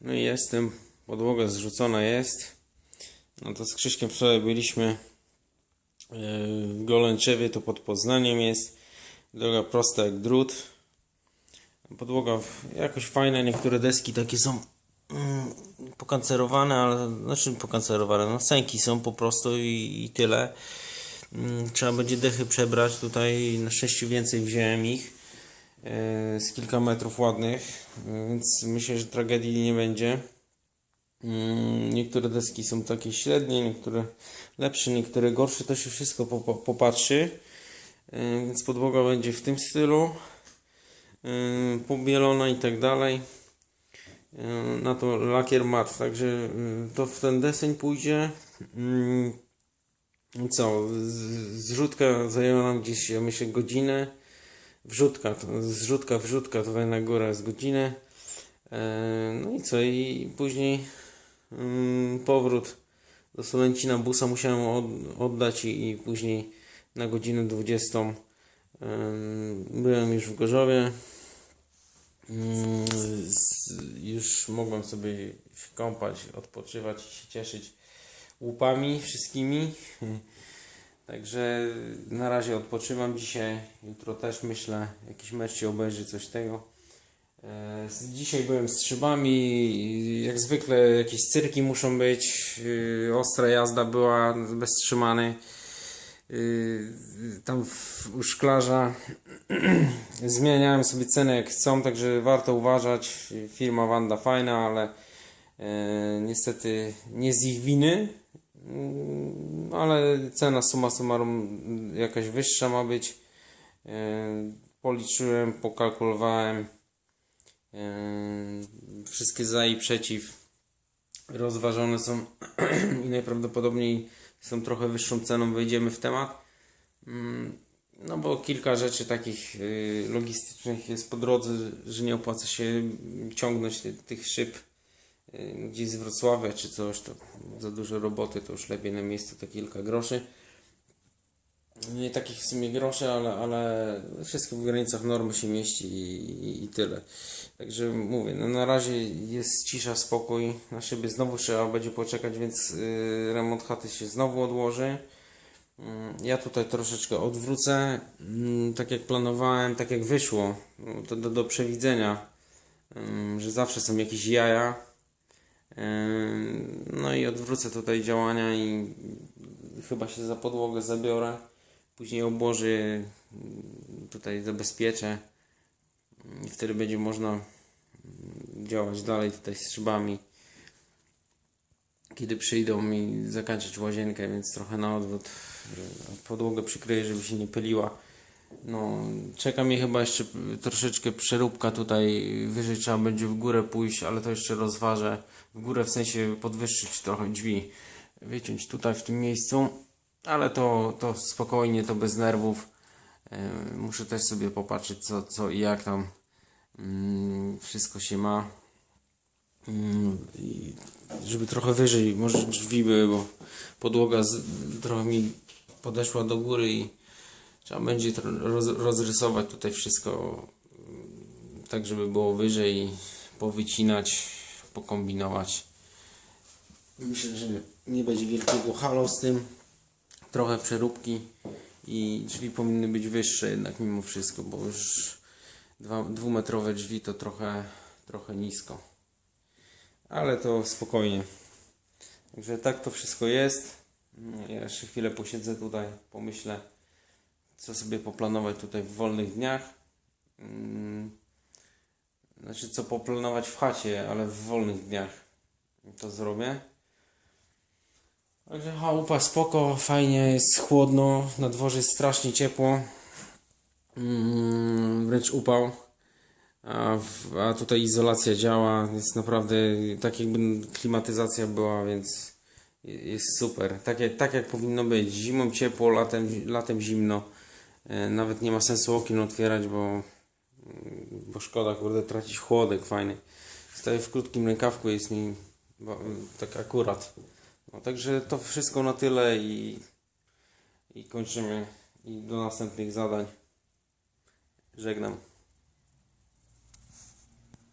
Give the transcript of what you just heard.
No i jestem, podłoga zrzucona jest. No to z Krzyśkiem wczoraj byliśmy e, w Golęczewie, to pod Poznaniem jest. Droga prosta jak drut. Podłoga jakoś fajna, niektóre deski takie są mm, pokancerowane, ale znaczy pokancerowane, no sęki są po prostu i, i tyle. Mm, Trzeba będzie dechy przebrać, tutaj na szczęście więcej wziąłem ich z kilka metrów ładnych, e, więc myślę, że tragedii nie będzie. Mm, Niektóre deski są takie średnie, niektóre lepsze, niektóre gorsze, to się wszystko po- po- popatrzy. E, Więc podłoga będzie w tym stylu, e, pobielona i tak dalej. E, Na to lakier mat, także e, to w ten deseń pójdzie. Mm, Co, zrzutka zajęła nam gdzieś, myślę, godzinę. Wrzutka, zrzutka, wrzutka tutaj na górę z godzinę. E, No i co, i później mm, powrót do Solęcina busa musiałem od- oddać i, później na godzinę 20 em, byłem już w Gorzowie. Mm, Już mogłem sobie kąpać, odpoczywać i się cieszyć łupami wszystkimi. Także na razie odpoczywam dzisiaj. Jutro też myślę, jakiś mecz się obejrzy, coś tego. E, Dzisiaj byłem z szybami. Jak zwykle jakieś cyrki muszą być. e, Ostra jazda była bez trzymany. E, Tam u szklarza zmieniałem sobie cenę jak chcą, także warto uważać. Firma Wanda fajna, ale niestety nie z ich winy. Mm, ale cena summa summarum jakaś wyższa ma być. E, Policzyłem, pokalkulowałem e, wszystkie za i przeciw rozważone są i najprawdopodobniej są trochę wyższą ceną wejdziemy w temat. Mm, No bo kilka rzeczy takich y, logistycznych jest po drodze, że nie opłaca się ciągnąć ty, tych szyb gdzieś z Wrocławia czy coś, to za dużo roboty, to już lepiej na miejscu to kilka groszy. Nie takich w sumie groszy, ale, ale wszystko w granicach normy się mieści i, i, i tyle. Także mówię, no na razie jest cisza, spokój. Na szyby znowu trzeba będzie poczekać, więc y, remont chaty się znowu odłoży. Mm, Ja tutaj troszeczkę odwrócę, mm, tak jak planowałem, tak jak wyszło, No, to do, do przewidzenia, ym, że zawsze są jakieś jaja. Ym, No i odwrócę tutaj działania i chyba się za podłogę zabiorę. Później obłoży mm, tutaj zabezpieczę i wtedy będzie można mm, działać dalej tutaj z szybami kiedy przyjdą mi zakończyć łazienkę, więc trochę na odwrót y, podłogę przykryję, żeby się nie pyliła. No, czeka mnie chyba jeszcze troszeczkę przeróbka tutaj, wyżej trzeba będzie w górę pójść, ale to jeszcze rozważę. W górę w sensie podwyższyć trochę drzwi, wyciąć tutaj w tym miejscu, ale to, to spokojnie, to bez nerwów. Y, Muszę też sobie popatrzeć co, co i jak tam mm, wszystko się ma. Mm, i żeby trochę wyżej, może drzwi były, bo podłoga z, trochę mi podeszła do góry i trzeba będzie rozrysować tutaj wszystko mm, tak, żeby było wyżej, powycinać, pokombinować. Myślę, że nie będzie wielkiego halo z tym. Trochę przeróbki i drzwi powinny być wyższe jednak mimo wszystko, bo już dwa, dwumetrowe drzwi to trochę, trochę nisko ale to spokojnie. Także tak to wszystko jest. No, Ja jeszcze chwilę posiedzę tutaj, pomyślę, co sobie poplanować tutaj w wolnych dniach. Mm, Znaczy, co poplanować w chacie, ale w wolnych dniach to zrobię. Także chałupa spoko, fajnie, jest chłodno, na dworze jest strasznie ciepło. Mm, Wręcz upał. A, w, a tutaj izolacja działa, jest naprawdę tak jakby klimatyzacja była, więc je- jest super. Tak jak, tak jak powinno być. Zimą ciepło, latem, latem zimno. E, Nawet nie ma sensu okien otwierać, bo, mm, bo szkoda kurde tracić chłodek fajny. Stoję w krótkim rękawku, jest mi tak akurat. No, także to wszystko na tyle i, i kończymy. I do następnych zadań. Żegnam.